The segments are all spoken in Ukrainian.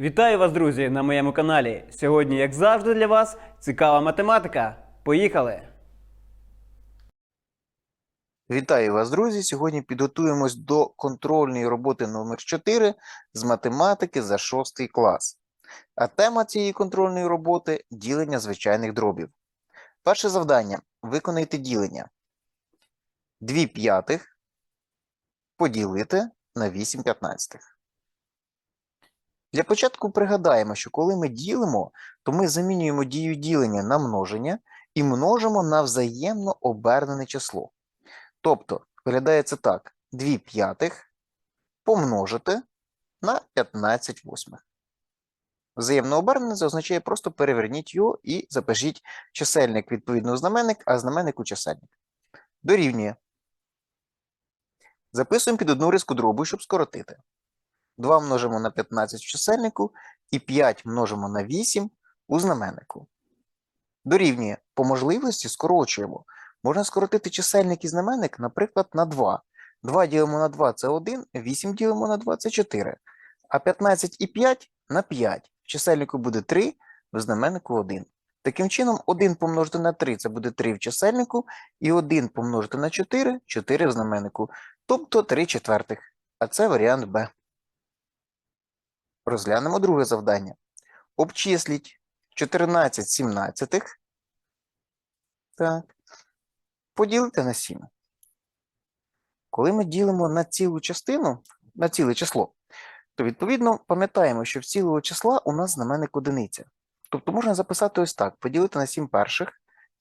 Вітаю вас, друзі, на моєму каналі. Сьогодні, як завжди, для вас цікава математика. Поїхали! Вітаю вас, друзі! Сьогодні підготуємось до контрольної роботи номер 4 з математики за 6 клас. А тема цієї контрольної роботи ділення звичайних дробів. Перше завдання виконайте ділення. 2 п'ятих поділити на 8 п'ятнадцятих. Для початку пригадаємо, що коли ми ділимо, то ми замінюємо дію ділення на множення і множимо на взаємно обернене число. Тобто, виглядає це так: 2 п'ятих помножити на 15 восьмих. Взаємно обернене це означає просто переверніть його і запишіть чисельник відповідно знаменник, а знаменник у чисельник. Дорівнює. Записуємо під одну риску дробу, щоб скоротити. 2 множимо на 15 в чисельнику і 5 множимо на 8 у знаменнику. Дорівнює. По можливості скорочуємо. Можна скоротити чисельник і знаменник, наприклад, на 2. 2 ділимо на 2 – це 1, 8 ділимо на 2 – це 4. А 15 і 5 – на 5. В чисельнику буде 3, в знаменнику 1. Таким чином, 1 помножити на 3 – це буде 3 в чисельнику, і 1 помножити на 4 – 4 в знаменнику. Тобто 3 четвертих. А це варіант Б. Розглянемо друге завдання. Обчисліть 14 сімнадцятих. Так поділити на 7. Коли ми ділимо на цілу частину, на ціле число, то відповідно пам'ятаємо, що в цілого числа у нас знаменник одиниця. Тобто можна записати ось так: поділити на 7 перших,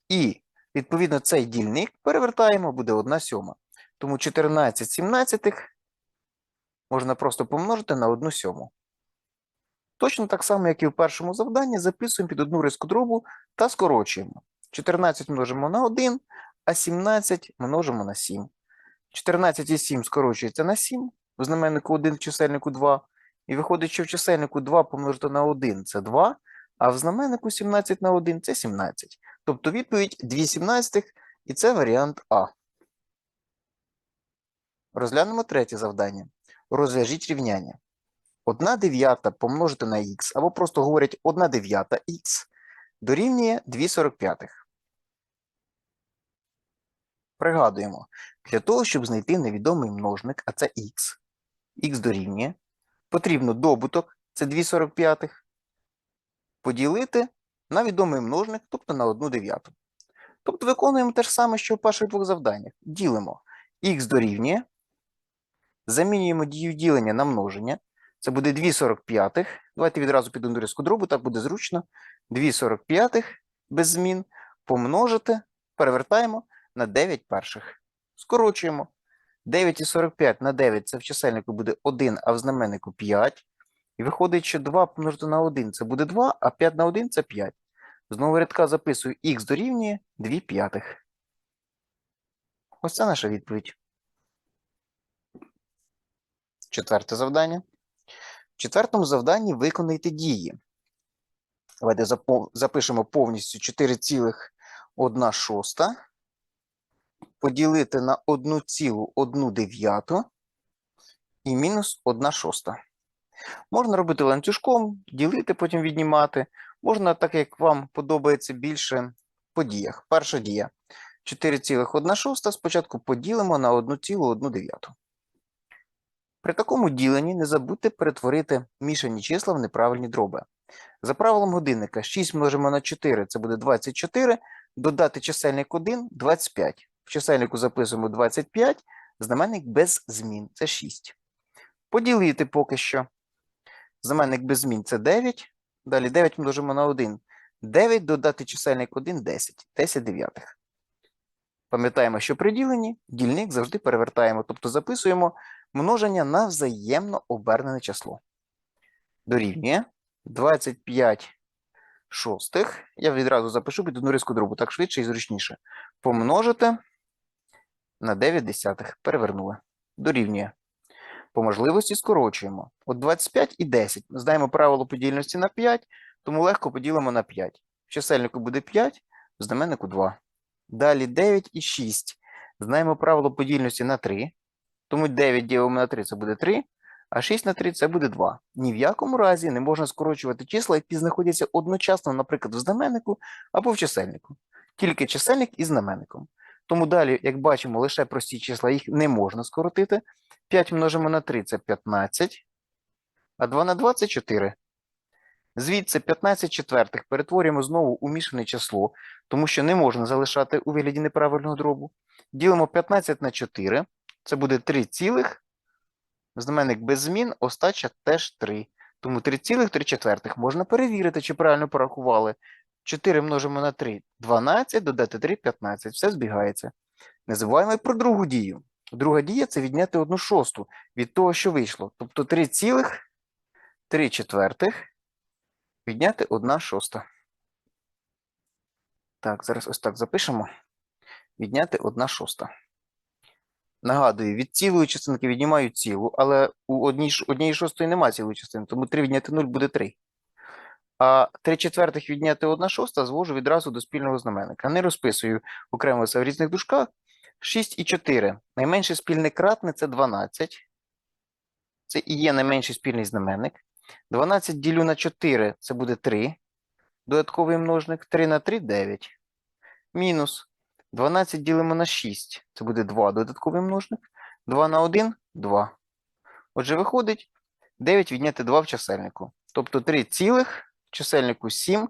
і відповідно цей дільник перевертаємо, буде 1 сьома. Тому 14 сімнадцятих можна просто помножити на 1 сьому. Точно так само, як і в першому завданні, записуємо під одну риску дробу та скорочуємо. 14 множимо на 1, а 17 множимо на 7. 14 і 7 скорочується на 7, в знаменнику 1, в чисельнику 2. І виходить, що в чисельнику 2 помножити на 1 – це 2, а в знаменнику 17 на 1 – це 17. Тобто відповідь 2 сімнадцятих, і це варіант А. Розглянемо третє завдання. Розв'яжіть рівняння. 1 дев'ята помножити на х, або просто говорять 1 дев'ята х, дорівнює 2 45. Пригадуємо, для того, щоб знайти невідомий множник, а це х, х дорівнює, потрібно добуток, це 2 45, поділити на відомий множник, тобто на 1 дев'яту. Тобто виконуємо те ж саме, що в перших двох завданнях. Ділимо х дорівнює, замінюємо дію ділення на множення, це буде 2 45. Давайте відразу під одну риску дробу, так буде зручно. 2 45 без змін помножити, перевертаємо на 9 перших. Скорочуємо. 9 і 45 на 9 це в чисельнику буде 1, а в знаменнику 5. І виходить, що 2 помножити на 1 це буде 2, а 5 на 1 це 5. Знову рядка записую х дорівнює 2 п'ятих. Ось це наша відповідь. Четверте завдання. В четвертому завданні виконайте дії. Давайте запишемо повністю 4,1 поділити на 1,1 і мінус 1 шоста. Можна робити ланцюжком, ділити, потім віднімати. Можна, так як вам подобається більше по діях. Перша дія. 4,1 спочатку поділимо на 1,1 дев'яту. При такому діленні не забудьте перетворити мішані числа в неправильні дроби. За правилом годинника 6 множимо на 4 це буде 24, додати чисельник 1 – 25. В чисельнику записуємо 25, знаменник без змін це 6. Поділити поки що. Знаменник без змін це 9. Далі 9 множимо на 1. 9 додати чисельник 1 – 10. 10 дев'ятих. Пам'ятаємо, що при діленні дільник завжди перевертаємо, тобто записуємо множення на взаємно обернене число. Дорівнює 25 шостих. Я відразу запишу під одну риску дробу, так швидше і зручніше. Помножити на 9 десятих. Перевернули. Дорівнює. По можливості скорочуємо. От 25 і 10. Ми знаємо правило подільності на 5, тому легко поділимо на 5. В чисельнику буде 5, в знаменнику 2. Далі 9 і 6. Знаємо правило подільності на 3. Тому 9 ділимо на 3 це буде 3, А 6 на 3 це буде 2. Ні в якому разі не можна скорочувати числа, які знаходяться одночасно, наприклад, в знаменнику або в чисельнику. Тільки чисельник із знаменником. Тому далі, як бачимо, лише прості числа, їх не можна скоротити. 5 множимо на 3 це 15, а 2 на 2 це 4. Звідси 15 четвертих перетворюємо знову у мішане число, тому що не можна залишати у вигляді неправильного дробу. Ділимо 15 на 4, це буде 3 цілих, знаменник без змін, остача теж 3. Тому 3,3 четвертих можна перевірити, чи правильно порахували. 4 множимо на 3 – 12, додати 3 – 15. Все збігається. Не забуваємо і про другу дію. Друга дія – це відняти 1 шосту від того, що вийшло. Тобто 3,3 четвертих відняти 1 шоста. Так, зараз ось так запишемо. Відняти 1 шоста. Нагадую, від цілої частинки віднімаю цілу, але у одній, однієї шостої немає цілої частини, тому 3 відняти 0 буде 3. А 3 четвертих відняти 1 шоста звожу відразу до спільного знаменника. Не розписую окремо це в різних дужках. 6 і 4. Найменший спільний кратний – це 12. Це і є найменший спільний знаменник. 12 ділю на 4 – це буде 3. Додатковий множник. 3 на 3 – 9. Мінус 12 ділимо на 6. Це буде 2 додатковий множник. 2 на 1 – 2. Отже, виходить 9 відняти 2 в чисельнику. Тобто 3 цілих в чисельнику 7,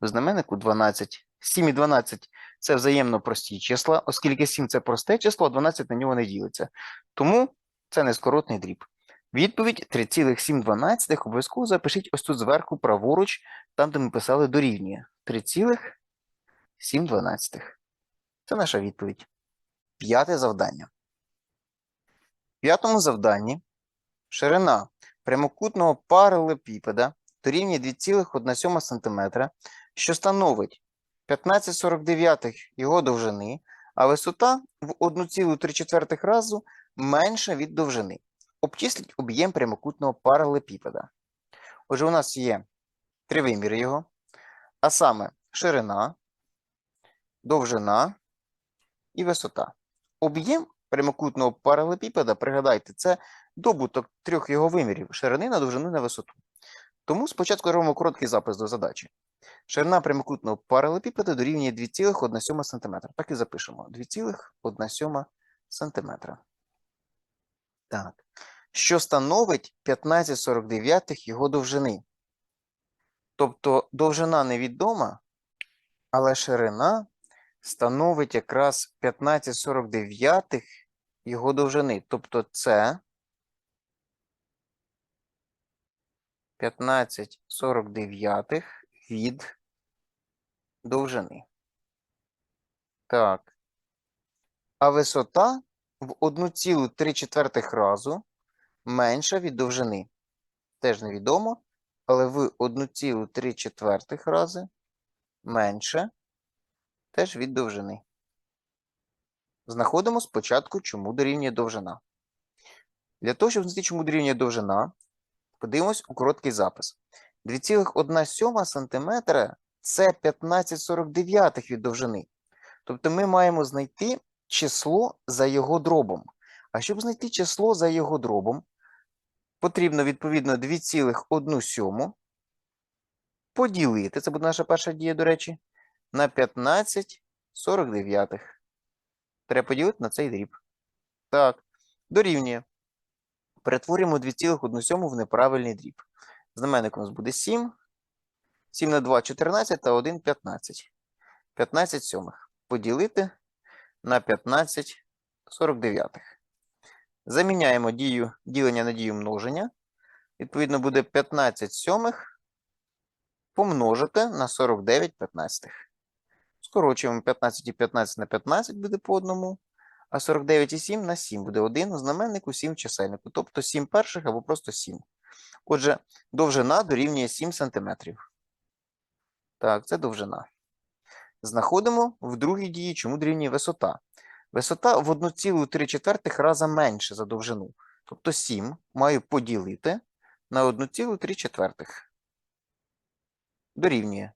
в знаменнику 12. 7 і 12 – це взаємно прості числа, оскільки 7 – це просте число, а 12 на нього не ділиться. Тому це нескоротний дріб. Відповідь 3,7 обов'язково запишіть ось тут зверху праворуч, там, де ми писали дорівнює. 3,7. Це наша відповідь. П'яте завдання. В п'ятому завданні ширина прямокутного паралелепіпеда дорівнює 2,1 см, що становить 15,49 його довжини, а висота в 1,3 разу менша від довжини. Обчисліть об'єм прямокутного паралелепіпеда. Отже, у нас є три виміри його, а саме ширина, довжина і висота. Об'єм прямокутного паралелепіпеда, пригадайте, це добуток трьох його вимірів ширини на довжину на висоту. Тому спочатку робимо короткий запис до задачі. Ширина прямокутного паралелепіпеда дорівнює 2,1 см. Так і запишемо. 2,1 см. Так. Що становить 15,49 його довжини. Тобто довжина невідома, але ширина становить якраз 15,49 його довжини. Тобто це 15,49 від довжини. Так. А висота в 1,3 разу менша від довжини. Теж невідомо, але в 1,3 рази менше теж від довжини. Знаходимо спочатку, чому дорівнює довжина. Для того, щоб знайти, чому дорівнює довжина, подивимось у короткий запис. 2,1 см це 15,49 від довжини. Тобто ми маємо знайти число за його дробом. А щоб знайти число за його дробом, потрібно відповідно 2,1 поділити, це буде наша перша дія, до речі, на 15,49. Треба поділити на цей дріб. Так, дорівнює. Перетворюємо 2,1 в неправильний дріб. Знаменник у нас буде 7. 7 на 2 – 14 та 1 – 15. 15 сьомих. Поділити на 15 49. Заміняємо дію ділення на дію множення. Відповідно, буде 15 сьомих помножити на 49 15. Скорочуємо 15 і 15 на 15 буде по одному, а 49 і 7 на 7 буде 1 у знаменнику, 7 в чисельнику, тобто 7 перших або просто 7. Отже, довжина дорівнює 7 см. Так, це довжина. Знаходимо в другій дії, чому дорівнює висота. Висота в 1,3 раза менше за довжину. Тобто 7 маю поділити на 1,3. Дорівнює.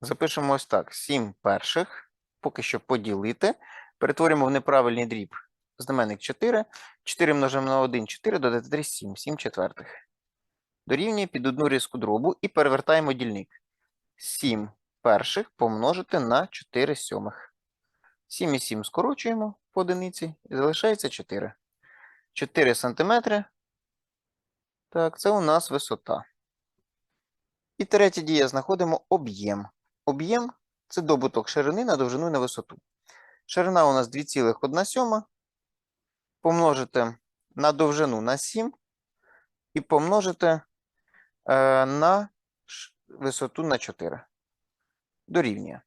Запишемо ось так. 7 перших. Поки що поділити. Перетворимо в неправильний дріб. знаменник 4. 4 множимо на 1, 4, додати 3, 7, 7 четвертих. Дорівнює під одну різку дробу і перевертаємо дільник. 7 перших помножити на 4 сьомих. 7 і 7 скорочуємо по одиниці і залишається 4. 4 сантиметри. Так, це у нас висота. І третя дія знаходимо об'єм. Об'єм це добуток ширини на довжину і на висоту. Ширина у нас 2,1 сьома. Помножити на довжину на 7 і помножити е, на висоту на 4. Дорівнює.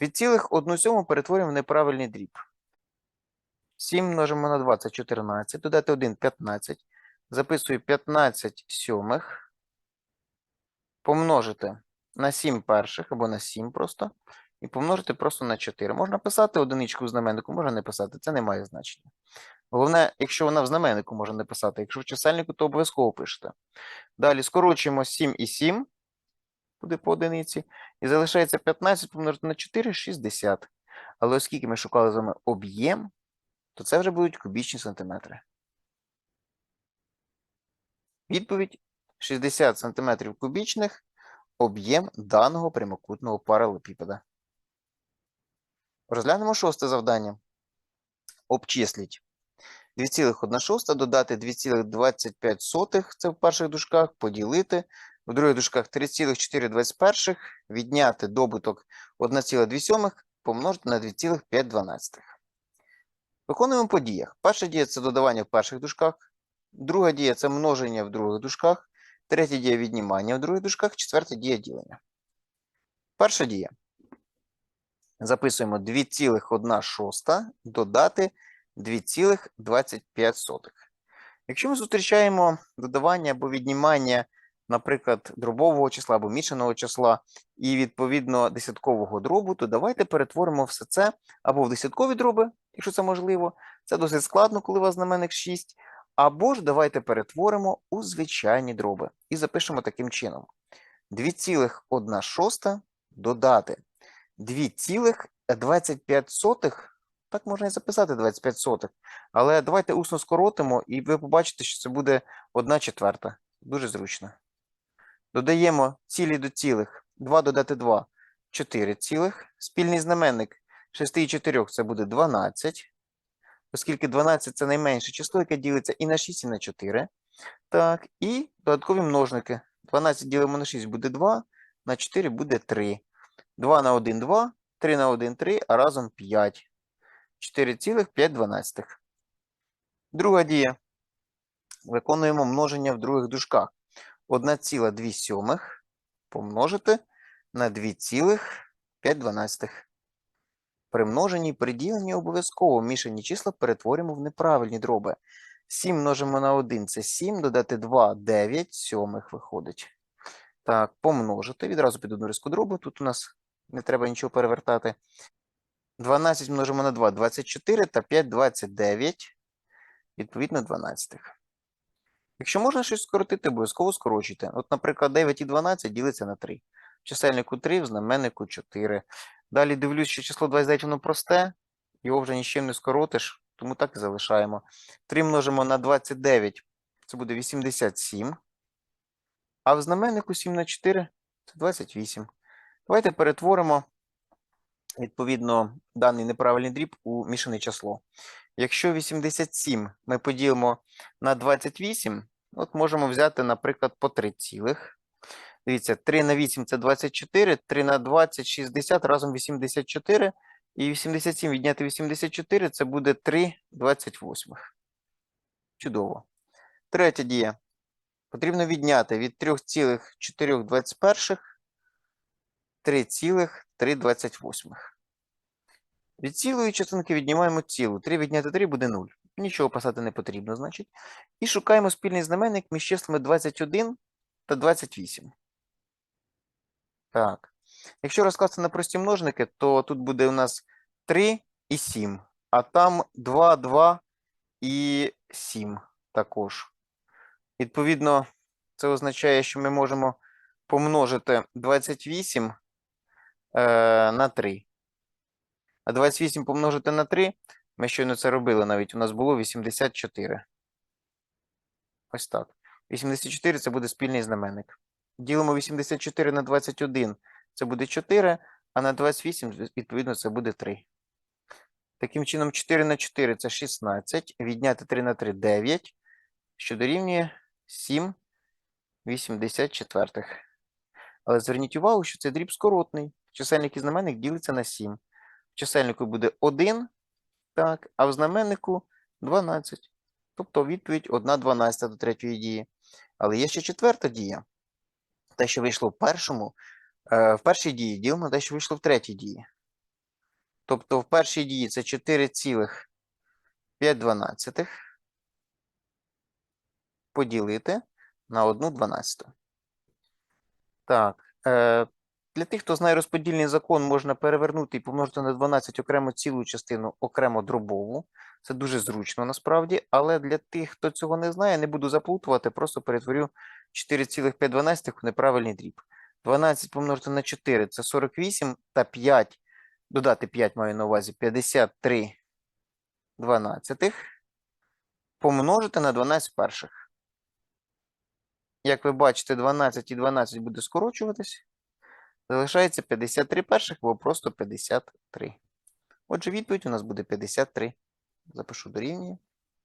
2,1 перетворюємо в неправильний дріб. 7 множимо на 2 це 14. Додати 1 15. Записую 15 сьомих. Помножити на 7 перших або на 7 просто. І помножити просто на 4. Можна писати одиничку в знаменнику, можна не писати. Це не має значення. Головне, якщо вона в знаменнику можна не писати. Якщо в чисельнику, то обов'язково пишете. Далі скорочуємо 7 і 7. Буде по одиниці. І залишається 15 помножити на 4 60. Але оскільки ми шукали з вами об'єм, то це вже будуть кубічні сантиметри. Відповідь 60 сантиметрів кубічних об'єм даного прямокутного паралелепіпеда. Розглянемо шосте завдання. Обчисліть 2,1 додати 2,25, це в перших дужках, поділити, в других дужках 3,421, відняти добуток 1,2 помножити на 2,512. Виконуємо по діях. Перша дія це додавання в перших дужках, друга дія це множення в других дужках, третя дія віднімання в других дужках, четверта дія ділення. Перша дія. Записуємо 2,1 додати 2,25. Якщо ми зустрічаємо додавання або віднімання, наприклад, дробового числа або мішаного числа і відповідно десяткового дробу, то давайте перетворимо все це або в десяткові дроби, якщо це можливо. Це досить складно, коли у вас знаменник 6. Або ж давайте перетворимо у звичайні дроби і запишемо таким чином: 2,1 додати 2,25, так можна і записати 25 сотих, але давайте усно скоротимо, і ви побачите, що це буде 1 четверта. Дуже зручно. Додаємо цілі до цілих. 2 додати 2 – 4 цілих. Спільний знаменник 6 і 4 – це буде 12. Оскільки 12 – це найменше число, яке ділиться і на 6, і на 4. Так, і додаткові множники. 12 ділимо на 6 буде 2, на 4 буде 3. 2 на 1 – 2, 3 на 1 – 3, а разом 5. 4,5. Друга дія. Виконуємо множення в других дужках. 1,2 помножити на 2,5. При множенні при діленні обов'язково мішані числа перетворюємо в неправильні дроби. 7 множимо на 1 – це 7, додати 2 – 9 сьомих виходить. Так, помножити. Відразу під одну різку дробу. Тут у нас не треба нічого перевертати. 12 множимо на 2 – 24 та 5 – 29. Відповідно, 12. Якщо можна щось скоротити, обов'язково скорочуйте. От, наприклад, 9 і 12 ділиться на 3. В чисельнику 3, в знаменнику 4. Далі дивлюсь, що число 29 воно просте, його вже нічим не скоротиш, тому так і залишаємо. 3 множимо на 29, це буде 87. А в знаменнику 7 на 4 це 28. Давайте перетворимо, відповідно, даний неправильний дріб у мішане число. Якщо 87 ми поділимо на 28, от можемо взяти, наприклад, по 3 цілих. Дивіться, 3 на 8 це 24, 3 на 20 – 60, разом 84. І 87 відняти 84 це буде 3 28. Чудово. Третя дія. Потрібно відняти від 3,421 3,328. Від цілої частинки віднімаємо цілу. 3 відняти 3 буде 0. Нічого писати не потрібно, значить. І шукаємо спільний знаменник між числами 21 та 28. Так. Якщо розкласти на прості множники, то тут буде у нас 3 і 7, а там 2, 2 і 7 також. Відповідно, це означає, що ми можемо помножити 28 е, на 3. А 28 помножити на 3 Ми щойно це робили навіть. У нас було 84. Ось так. 84 це буде спільний знаменник. Ділимо 84 на 21, це буде 4, а на 28, відповідно, це буде 3. Таким чином, 4 на 4 це 16, відняти 3 на 3 9, що дорівнює 7 84. Але зверніть увагу, що це дріб скоротний. Чисельник і знаменник ділиться на 7. В чисельнику буде 1, так, а в знаменнику 12. Тобто відповідь 1 12 до третьої дії. Але є ще четверта дія. Те, що вийшло в першому, е, в першій дії ділимо на те, що вийшло в третій дії. Тобто в першій дії це 4,5 поділити на 1 12. Так. Е, для тих, хто знає розподільний закон, можна перевернути і помножити на 12 окремо цілу частину, окремо дробову. Це дуже зручно насправді, але для тих, хто цього не знає, не буду заплутувати, просто перетворю 4,5 в неправильний дріб. 12 помножити на 4 це 48, та 5, додати 5 маю на увазі, 53 дванадцятих, помножити на 12 перших. Як ви бачите, 12 і 12 буде скорочуватись. Залишається 53 перших або просто 53. Отже, відповідь у нас буде 53. Запишу дорівнює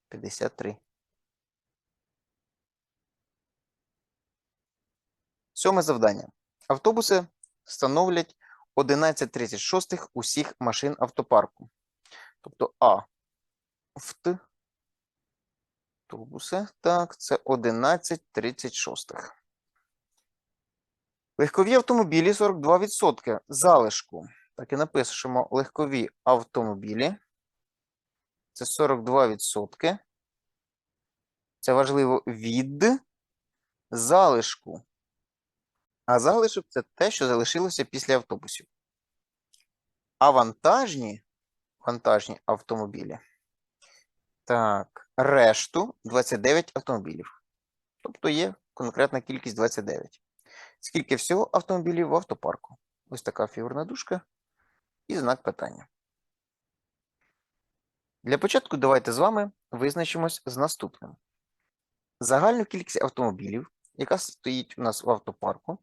53. Сьоме завдання. Автобуси становлять 11,36 усіх машин автопарку. Тобто А. ВТ. Автобуси. Так, це 11,36. Легкові автомобілі 42% залишку. Так і напишемо легкові автомобілі. Це 42%. Це важливо від залишку. А залишок це те, що залишилося після автобусів. А вантажні, вантажні автомобілі. Так, решту 29 автомобілів. Тобто є конкретна кількість 29. Скільки всього автомобілів в автопарку? Ось така фігурна дужка і знак питання. Для початку давайте з вами визначимось з наступним. Загальну кількість автомобілів, яка стоїть у нас в автопарку,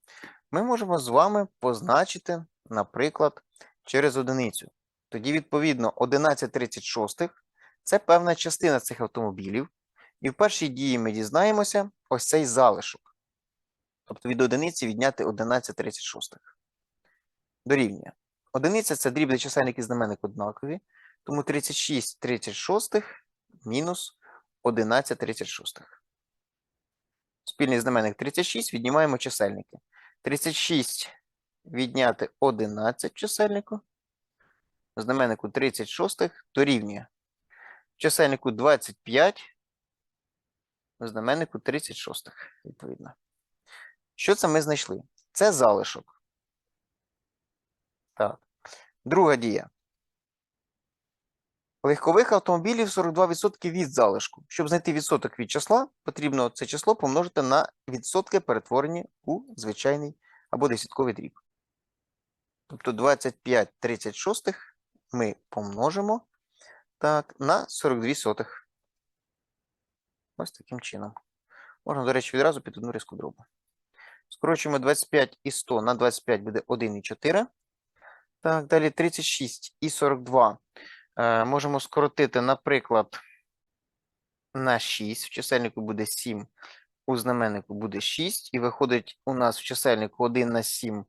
ми можемо з вами позначити, наприклад, через одиницю. Тоді, відповідно, 11,36 це певна частина цих автомобілів. І в першій дії ми дізнаємося ось цей залишок. Тобто від одиниці відняти 11,36. Дорівнює. Одиниця це дрібний чисельник і знаменник однакові. Тому 36 36 мінус 11 36. Спільний знаменник 36 віднімаємо чисельники. 36 відняти 11 чисельнику. Знаменнику 36 дорівнює. Чисельнику 25. Знаменнику 36, відповідно. Що це ми знайшли? Це залишок. Так. Друга дія. Легкових автомобілів 42% від залишку. Щоб знайти відсоток від числа, потрібно це число помножити на відсотки, перетворені у звичайний або десятковий дріб. Тобто 25 36 ми помножимо так, на 42 сотих. Ось таким чином. Можна, до речі, відразу під одну різку дробу. Скорочуємо 25 і 100 на 25 буде 1,4. Так, далі 36 і 42 е, можемо скоротити, наприклад, на 6. В чисельнику буде 7, у знаменнику буде 6. І виходить у нас в чисельнику 1 на 7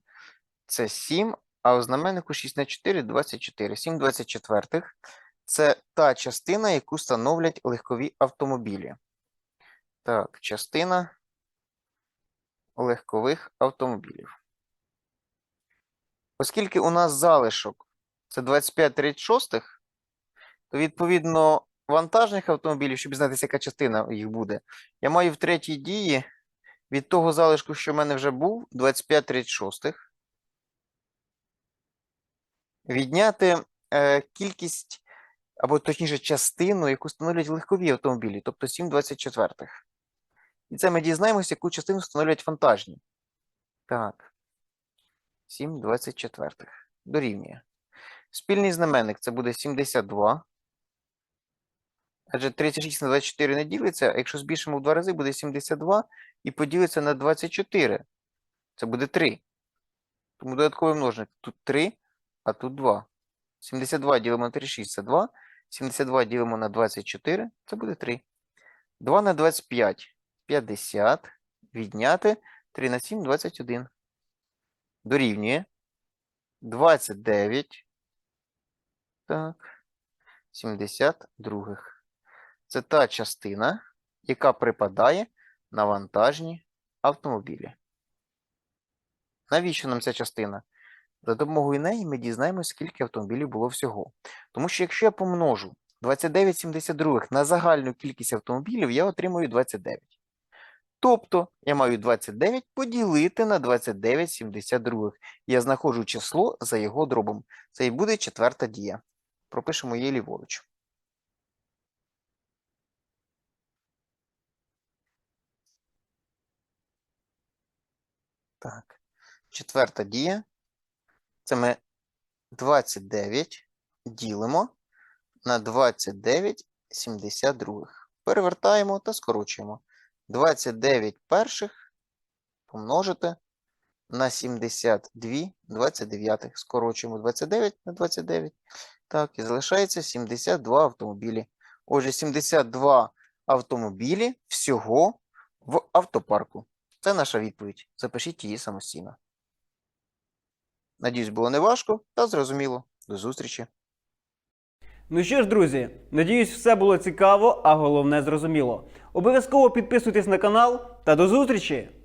це 7, а у знаменнику 6 на 4 – 24. 7 24 це та частина, яку становлять легкові автомобілі. Так, частина легкових автомобілів. Оскільки у нас залишок це 25 36, то відповідно вантажних автомобілів, щоб дізнатися, яка частина їх буде, я маю в третій дії від того залишку, що в мене вже був, 25 36, відняти е, кількість, або точніше частину, яку становлять легкові автомобілі, тобто 7 24. І це ми дізнаємося, яку частину становлять вантажні. Так. 7 24. Дорівнює. Спільний знаменник це буде 72. Адже 36 на 24 не ділиться, а якщо збільшимо в два рази, буде 72 і поділиться на 24. Це буде 3. Тому додатковий множник. Тут 3, а тут 2. 72 ділимо на 36 це 2. 72 ділимо на 24, це буде 3. 2 на 25 50. Відняти 3 на 7 21. Дорівнює 29. Так. 72. Це та частина, яка припадає на вантажні автомобілі. Навіщо нам ця частина? За допомогою неї ми дізнаємося, скільки автомобілів було всього. Тому що якщо я помножу 29,72 на загальну кількість автомобілів, я отримую 29. Тобто я маю 29 поділити на 29,72. Я знаходжу число за його дробом. Це і буде четверта дія. Пропишемо її ліворуч. Так. Четверта дія. Це ми 29 ділимо на 29,72. Перевертаємо та скорочуємо. 29 перших помножити на 72 29. Скорочуємо 29 на 29. Так, і залишається 72 автомобілі. Отже, 72 автомобілі всього в автопарку. Це наша відповідь. Запишіть її самостійно. Надіюсь, було неважко та зрозуміло. До зустрічі. Ну що ж, друзі, надіюсь, все було цікаво, а головне зрозуміло. Обов'язково підписуйтесь на канал та до зустрічі!